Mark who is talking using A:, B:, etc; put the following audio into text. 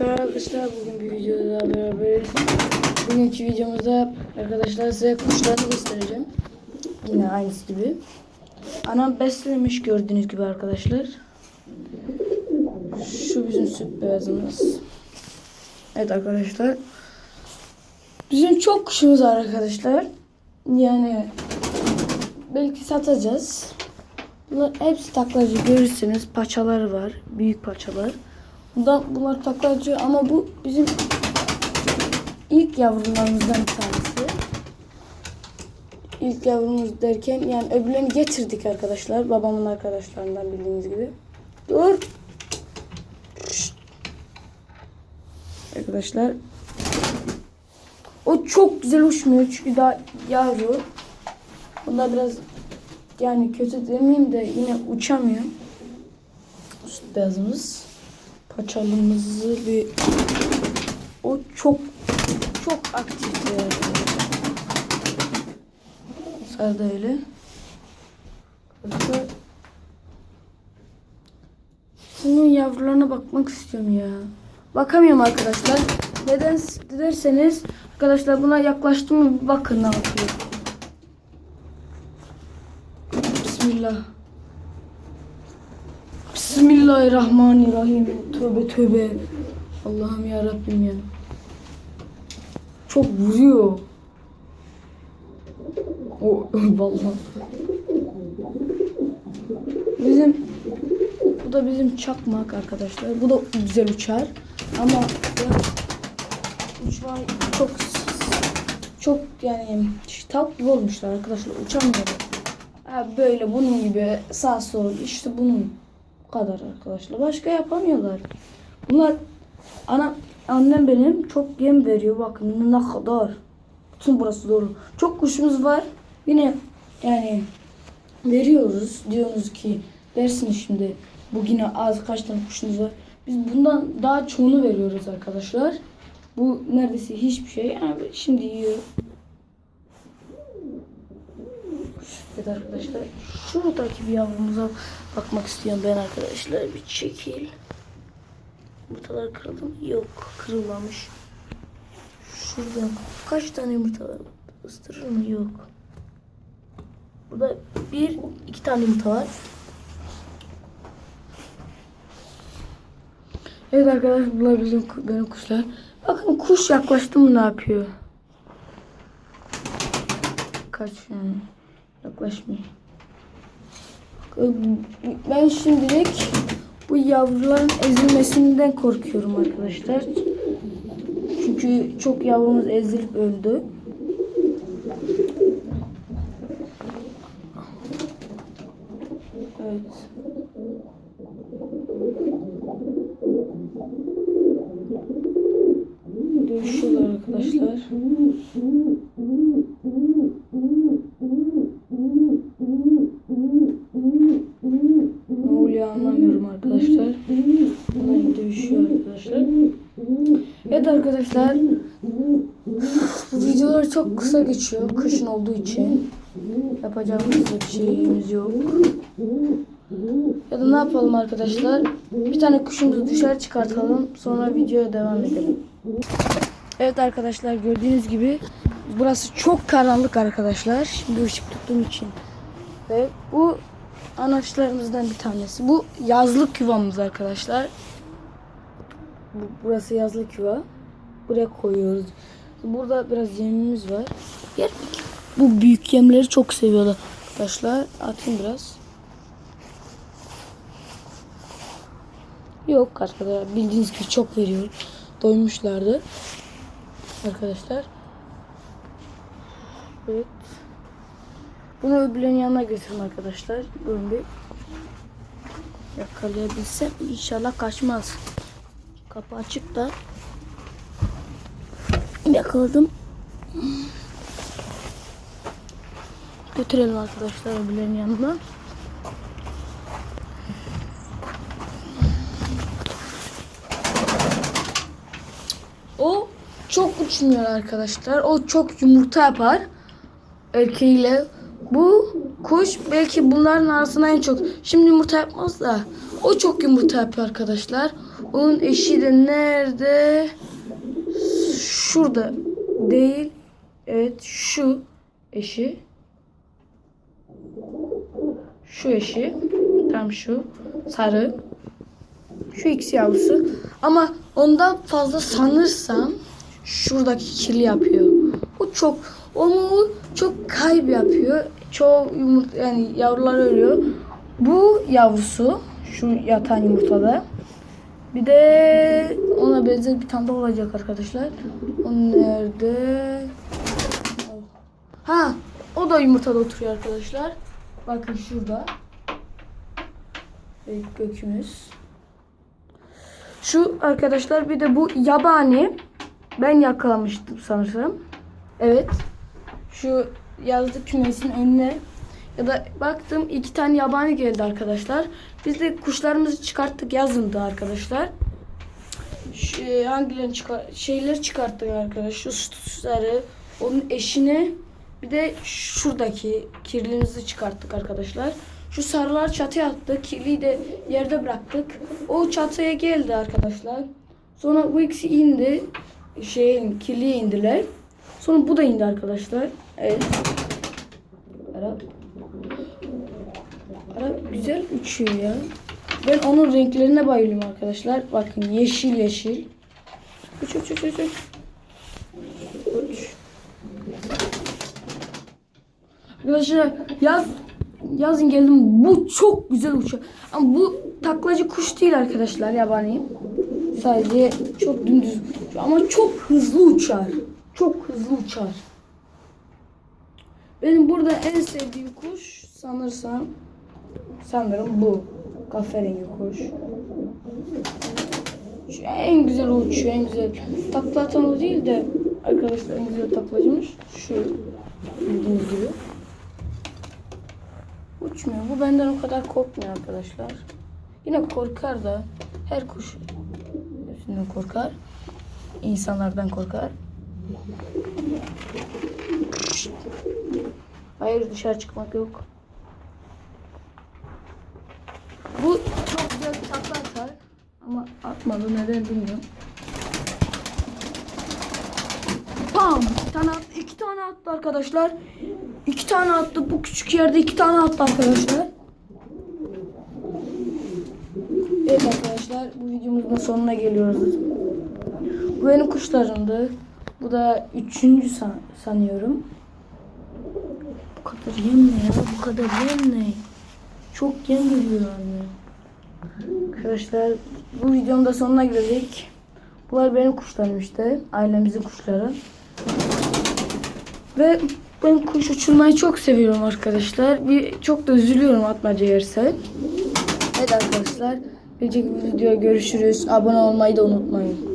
A: Merhaba arkadaşlar bugün bir videoda daha beraberiz. Bugünkü videomuzda arkadaşlar size kuşlarını göstereceğim. Yine aynısı gibi. Anam beslemiş gördüğünüz gibi arkadaşlar. Şu bizim süt beyazımız. Evet arkadaşlar. Bizim çok kuşumuz var arkadaşlar. Yani belki satacağız. Bunlar hepsi taklacı görürsünüz. Paçaları var. Büyük paçalar. Bundan, bunlar taklacı ama bu bizim ilk yavrularımızdan bir tanesi. İlk yavrumuz derken yani öbürlerini getirdik arkadaşlar. Babamın arkadaşlarından bildiğiniz gibi. Dur. Arkadaşlar. O çok güzel uçmuyor çünkü daha yavru. Bunda biraz yani kötü demeyeyim de yine uçamıyor. Süt beyazımız. Paçalımızı bir o çok çok aktif da öyle. Arkadaşlar, Bunun yavrularına bakmak istiyorum ya. Bakamıyorum arkadaşlar. Neden derseniz arkadaşlar buna yaklaştım mı bakın ne yapıyor. Bismillah. Bismillahirrahmanirrahim. Tövbe tövbe. Allah'ım ya Rabbim ya. Çok vuruyor. O vallahi. Bizim bu da bizim çakmak arkadaşlar. Bu da güzel uçar. Ama uçma çok çok yani gibi olmuşlar arkadaşlar. Uçamıyor. Ha, böyle bunun gibi sağ sol işte bunun bu kadar arkadaşlar. Başka yapamıyorlar. Bunlar ana annem benim çok yem veriyor. Bakın ne kadar. Bütün burası doğru. Çok kuşumuz var. Yine yani veriyoruz. Diyorsunuz ki dersiniz şimdi bugün az kaç tane kuşunuz var. Biz bundan daha çoğunu veriyoruz arkadaşlar. Bu neredeyse hiçbir şey. Yani şimdi yiyor. Evet arkadaşlar şuradaki bir yavrumuza bakmak istiyorum ben arkadaşlar. Bir çekil. Yumurtalar kırıldı mı? Yok kırılmamış. Şurada kaç tane yumurta var? Mı? Yok. Burada bir, iki tane yumurta var. Evet arkadaşlar bunlar bizim benim kuşlar. Bakın kuş yaklaştı mı ne yapıyor? Kaç yani. Yaklaşmıyor. Ben şimdilik bu yavruların ezilmesinden korkuyorum arkadaşlar. Çünkü çok yavrumuz ezilip öldü. Evet. Dövüşüyorlar arkadaşlar. Ne oluyor anlamıyorum arkadaşlar. Bunlar dövüşüyor arkadaşlar. Evet arkadaşlar. Videolar çok kısa geçiyor. Kışın olduğu için. Yapacağımız bir şeyimiz yok. Ya da ne yapalım arkadaşlar? Bir tane kuşumuzu dışarı çıkartalım. Sonra videoya devam edelim. Evet arkadaşlar gördüğünüz gibi burası çok karanlık arkadaşlar. Şimdi ışık tuttuğum için. Ve bu anaçlarımızdan bir tanesi. Bu yazlık yuvamız arkadaşlar. Bu- Burası yazlık yuva. Buraya koyuyoruz. Burada biraz yemimiz var. Yer? Bu büyük yemleri çok seviyorlar arkadaşlar. Atayım biraz. Yok arkadaşlar bildiğiniz gibi çok veriyor. Doymuşlardı. Arkadaşlar. Evet. Bunu öbürlerinin yanına götürün arkadaşlar. Durun bir. Yakalayabilsem inşallah kaçmaz. Kapı açık da. Yakaladım. Götürelim arkadaşlar öbürlerinin yanına. O çok uçmuyor arkadaşlar. O çok yumurta yapar. Erkeğiyle. Bu kuş belki bunların arasında en çok. Şimdi yumurta yapmaz da. O çok yumurta yapıyor arkadaşlar. Onun eşi de nerede? Şurada değil. Evet şu eşi. Şu eşi. Tam şu. Sarı. Şu ikisi yavrusu. Ama ondan fazla sanırsam şuradaki kirli yapıyor. O çok onu çok kayıp yapıyor. Çok yumurta yani yavrular ölüyor. Bu yavrusu şu yatan yumurtada. Bir de ona benzer bir tane olacak arkadaşlar. O nerede? Ha, o da yumurtada oturuyor arkadaşlar. Bakın şurada. Ve gökümüz. Şu arkadaşlar bir de bu yabani. Ben yakalamıştım sanırsam. Evet. Şu yazlık kümesin önüne ya da baktım iki tane yabani geldi arkadaşlar. Biz de kuşlarımızı çıkarttık yazında arkadaşlar. Şu, e, hangilerini çıkar şeyleri çıkarttık arkadaşlar. Şu sarı, onun eşini bir de şuradaki kirlimizi çıkarttık arkadaşlar. Şu sarılar çatıya attık. Kirliyi de yerde bıraktık. O çatıya geldi arkadaşlar. Sonra bu ikisi indi. Şeyin kirliye indiler. Sonra bu da indi arkadaşlar. Evet. Arap. Arap güzel uçuyor ya. Ben onun renklerine bayılıyorum arkadaşlar. Bakın yeşil yeşil. Uç uç uç uç. uç. Arkadaşlar yaz yazın geldim. Bu çok güzel uçuyor. Ama bu taklacı kuş değil arkadaşlar yabani. Sadece çok dümdüz ama çok hızlı uçar. Çok hızlı uçar. Benim burada en sevdiğim kuş sanırsam sanırım bu. Kahverengi kuş. Şu en güzel uçuyor, en güzel. Takla atan o değil de arkadaşlar en güzel taklacımız şu. Bildiğiniz gibi. Uçmuyor. Bu benden o kadar korkmuyor arkadaşlar. Yine korkar da her kuş hepsinden korkar. İnsanlardan korkar. Hayır dışarı çıkmak yok. Bu çok güzel bir takla atar. Ama atmadı neden bilmiyorum. Pam! Bir tane attı, iki tane attı arkadaşlar. İki tane attı. Bu küçük yerde iki tane attı arkadaşlar. Evet arkadaşlar bu videomuzun sonuna geliyoruz. Bu benim kuşlarımdı. Bu da üçüncü san- sanıyorum. Bu kadar yem ne ya? Bu kadar yem ne? Çok yem geliyor anne. Arkadaşlar bu videonun da sonuna geldik. Bunlar benim kuşlarım işte. Ailemizin kuşları. Ve ben kuş uçurmayı çok seviyorum arkadaşlar. Bir çok da üzülüyorum atmaca yerse. Evet arkadaşlar. Gelecek videoya görüşürüz. Abone olmayı da unutmayın.